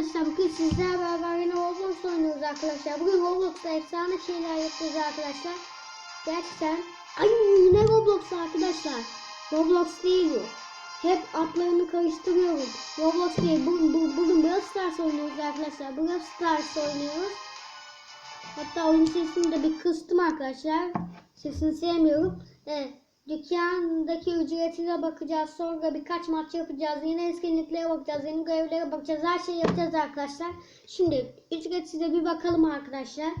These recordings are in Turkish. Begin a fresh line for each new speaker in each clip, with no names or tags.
Arkadaşlar bugün sizlerle beraber yine Roblox oynuyoruz arkadaşlar. Bugün Roblox'ta efsane şeyler yapacağız arkadaşlar. Gerçekten. Ay ne Roblox arkadaşlar. Roblox değil bu. Hep adlarını karıştırıyorum. Roblox değil. Bugün, bu, bugün Brawl Stars oynuyoruz arkadaşlar. Brawl Stars oynuyoruz. Hatta oyun sesini de bir kıstım arkadaşlar. Sesini sevmiyorum. Evet. Dükkandaki ücretine bakacağız. Sonra birkaç maç yapacağız. Yine etkinliklere bakacağız. Yeni görevlere bakacağız. Her şeyi yapacağız arkadaşlar. Şimdi ücretsize bir bakalım arkadaşlar.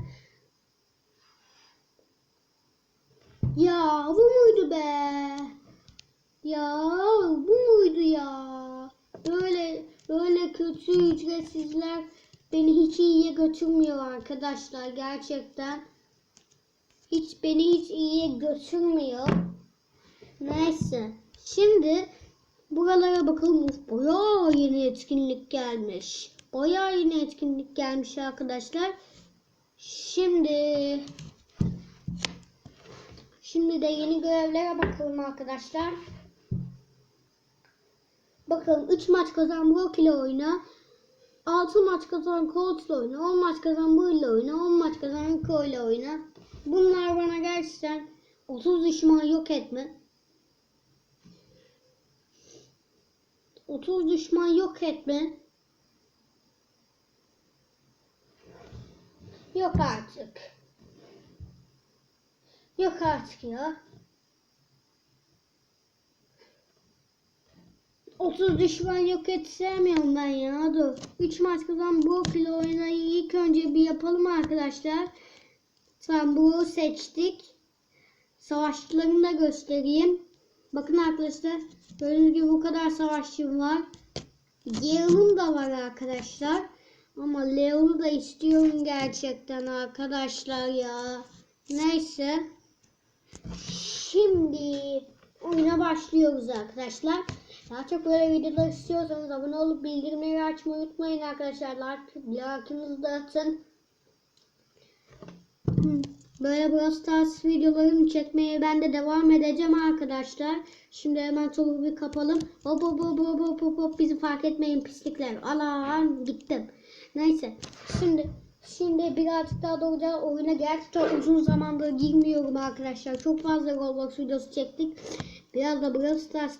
Ya bu muydu be? Ya bu muydu ya? Böyle böyle kötü ücretsizler beni hiç iyiye götürmüyor arkadaşlar gerçekten. Hiç beni hiç iyiye götürmüyor. Neyse. Şimdi buralara bakalım. Uf, bayağı yeni etkinlik gelmiş. Bayağı yeni etkinlik gelmiş arkadaşlar. Şimdi Şimdi de yeni görevlere bakalım arkadaşlar. Bakalım 3 maç kazan Brock ile oyna. 6 maç kazan Colt ile oyna. 10 maç kazan Bull ile oyna. 10 maç kazan Rico ile oyna. Bunlar bana gerçekten 30 düşman yok etme. 30 düşman yok etme. Yok artık. Yok artık ya. 30 düşman yok et sevmiyorum ben ya. Dur. 3 maç kazan bu ile oynayı ilk önce bir yapalım arkadaşlar. Tamam bu seçtik. Savaşçılarını da göstereyim. Bakın arkadaşlar. Gördüğünüz gibi bu kadar savaşçım var. Leon'um da var arkadaşlar. Ama Leon'u da istiyorum gerçekten arkadaşlar ya. Neyse. Şimdi oyuna başlıyoruz arkadaşlar. Daha çok böyle videolar istiyorsanız abone olup bildirimleri açmayı unutmayın arkadaşlar. Like, like'ınızı da atın. Böyle Brawl Stars videolarını çekmeye ben de devam edeceğim arkadaşlar. Şimdi hemen topu bir kapalım. Hop hop hop hop hop hop hop bizi fark etmeyin pislikler. Alan gittim. Neyse şimdi şimdi birazcık daha doğruca oyuna gerçekten uzun zamandır girmiyorum arkadaşlar. Çok fazla Roblox videosu çektik. Biraz da Brawl Stars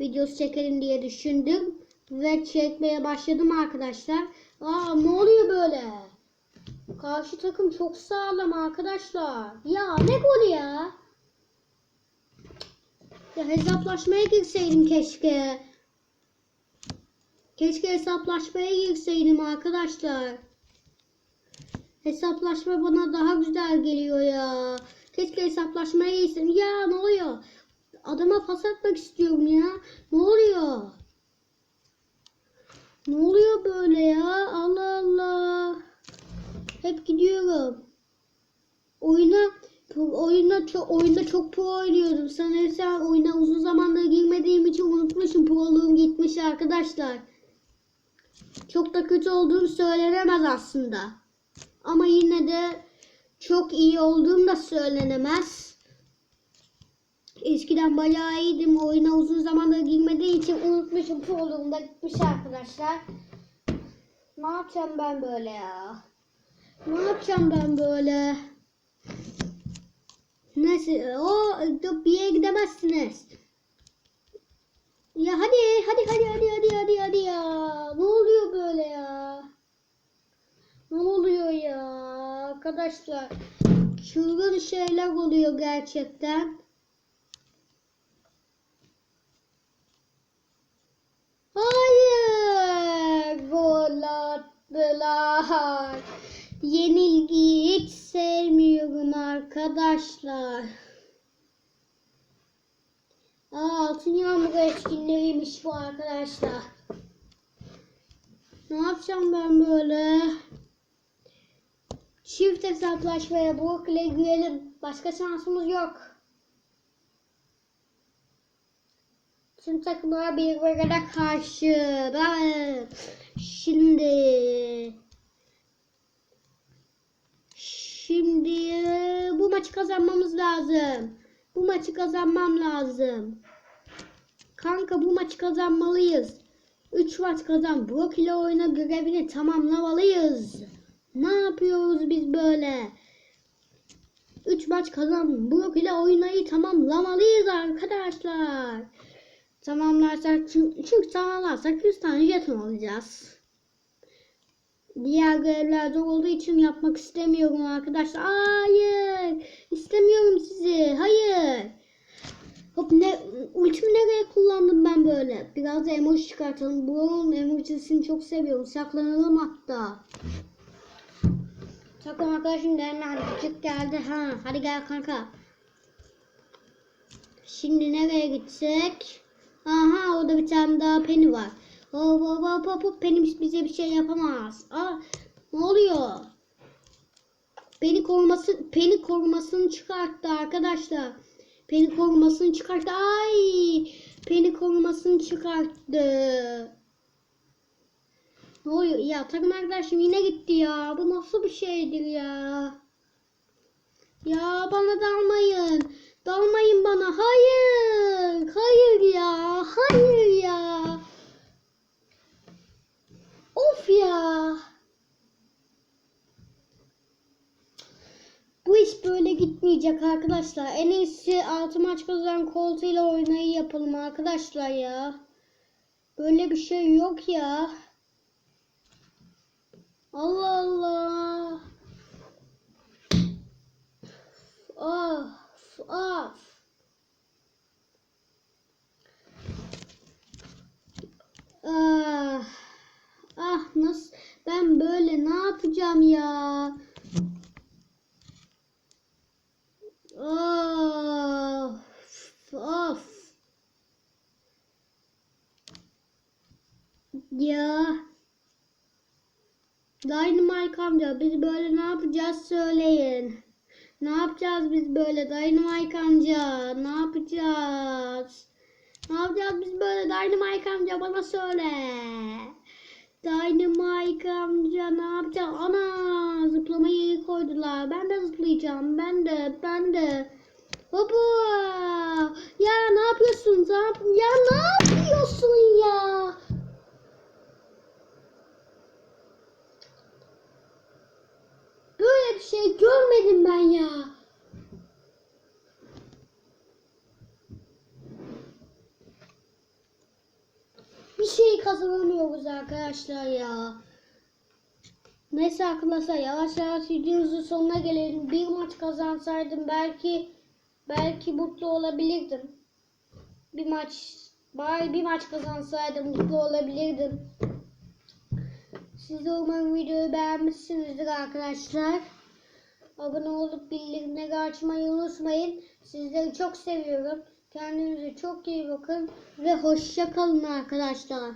videosu çekelim diye düşündüm. Ve çekmeye başladım arkadaşlar. Aa ne oluyor böyle? Karşı takım çok sağlam arkadaşlar. Ya ne golü ya? Ya hesaplaşmaya girseydim keşke. Keşke hesaplaşmaya girseydim arkadaşlar. Hesaplaşma bana daha güzel geliyor ya. Keşke hesaplaşmaya girsem. Ya ne oluyor? Adama pas atmak istiyorum ya. Ne oluyor? Ne oluyor böyle ya? Allah Allah. Hep gidiyorum. Oyuna oyuna çok oyunda çok pro oynuyordum. Sanırsam oyuna uzun zamandır girmediğim için unutmuşum. Proluğum gitmiş arkadaşlar. Çok da kötü olduğum söylenemez aslında. Ama yine de çok iyi olduğum da söylenemez. Eskiden bayağı iyiydim. Oyuna uzun zamandır girmediği için unutmuşum. Proluğum da gitmiş arkadaşlar. Ne yapacağım ben böyle ya? Ne yapacağım ben böyle? Neyse o bir yere gidemezsiniz. Ya hadi hadi hadi hadi hadi hadi hadi ya. Ne oluyor böyle ya? Ne oluyor ya arkadaşlar? Çılgın şeyler oluyor gerçekten. Hayır, gol attılar. Yenilgiyi hiç sevmiyorum arkadaşlar. Aa, altın yağmur etkinliğiymiş bu arkadaşlar. Ne yapacağım ben böyle? Çift hesaplaşmaya Brock ile girelim. Başka şansımız yok. Tüm takımlar birbirine karşı. Evet. Şimdi Şimdi bu maçı kazanmamız lazım. Bu maçı kazanmam lazım. Kanka bu maçı kazanmalıyız. 3 maç kazan Brock ile oyna görevini tamamlamalıyız. Ne yapıyoruz biz böyle? 3 maç kazan Brock ile oynayı tamamlamalıyız arkadaşlar. Tamamlarsak çünkü, çünkü tamamlarsak 100 tane jeton alacağız. Diğer görevler olduğu için yapmak istemiyorum arkadaşlar. Hayır. istemiyorum sizi. Hayır. Hop ne ultimi nereye kullandım ben böyle? Biraz da emoji çıkartalım. Buranın emojisini çok seviyorum. Saklanalım hatta. Saklan arkadaşım gelme hadi küçük geldi. Ha, hadi gel kanka. Şimdi nereye gitsek? Aha orada bir tane daha peni var. Hop hop hop hop hop Penny bize bir şey yapamaz. Aa ne oluyor? Beni koruması, Penny korumasını çıkarttı arkadaşlar. Penny korumasını çıkarttı. Ay! Penny korumasını çıkarttı. Ne oluyor? Ya takım arkadaşım yine gitti ya. Bu nasıl bir şeydir ya? Ya bana dalmayın. Dalmayın bana. Hayır. Hayır ya. Hayır ya. Of ya. Bu iş böyle gitmeyecek arkadaşlar. En iyisi altı maç kazanan koltuğuyla oynayı yapalım arkadaşlar ya. Böyle bir şey yok ya. Allah Allah. Of of. Ah. Ah nasıl ben böyle ne yapacağım ya? Of of. Ya. Dynamite amca biz böyle ne yapacağız söyleyin. Ne yapacağız biz böyle Dynamite amca? Ne yapacağız? Ne yapacağız biz böyle Dynamite amca bana söyle. Dynamite amca ne yapacağız? Ana zıplamayı koydular. Ben de zıplayacağım. Ben de ben de. Baba ya ne yapıyorsun? Ya ne yapıyorsun ya? Böyle bir şey görmedim ben ya. Bir şey kazanamıyoruz arkadaşlar ya. Neyse arkadaşlar yavaş yavaş videomuzun sonuna gelelim. Bir maç kazansaydım belki belki mutlu olabilirdim. Bir maç bari bir maç kazansaydım mutlu olabilirdim. Siz de umarım videoyu beğenmişsinizdir arkadaşlar. Abone olup bildirimleri açmayı unutmayın. Sizleri çok seviyorum. Kendinize çok iyi bakın ve hoşça kalın arkadaşlar.